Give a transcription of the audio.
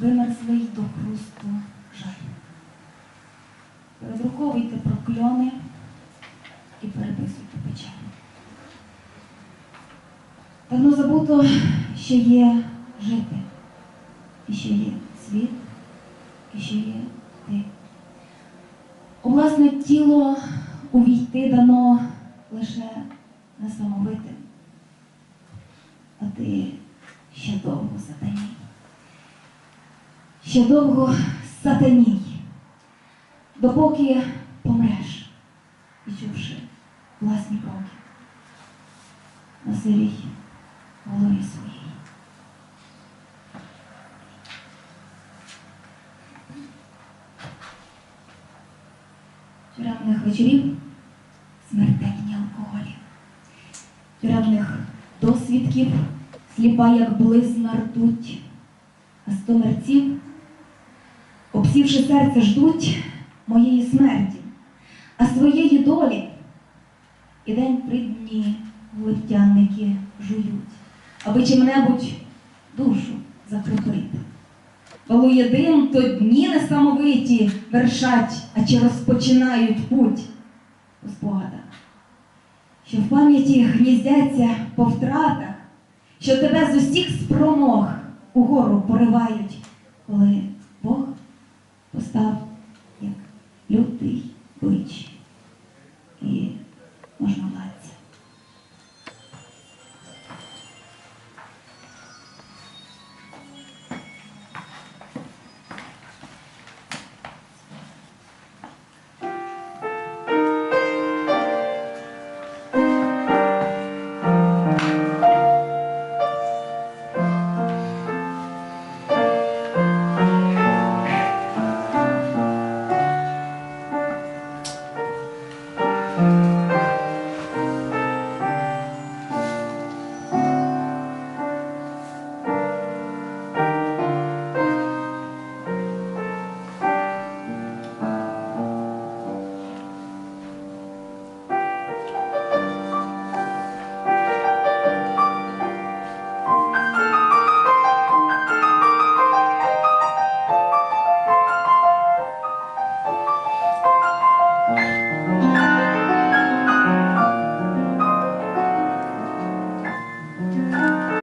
вимерзлий до хрусту жаль. Передруковуйте прокльони і переписуйте печаль. Давно забуто, що є жити, і що є світ, і що є ти. У власне тіло увійти дано лише несамовитим, а ти ще довго сатаній. Ще довго сатаній, допоки помреш, відчувши власні кроки на сирій голові своїй. Тюремних вечорів смертельні алкоголі. Тюремних досвідків сліпа, як близна ртуть, а сто мерців, обсівши серце, ждуть моєї смерті, а своєї долі і день при дні глиттянники жують, аби чим-небудь душу закріпити. Палує дим, то дні несамовиті вершать, а чи розпочинають путь у спогадах, що в пам'яті гніздяться по втратах, що тебе з усіх спромог угору поривають, коли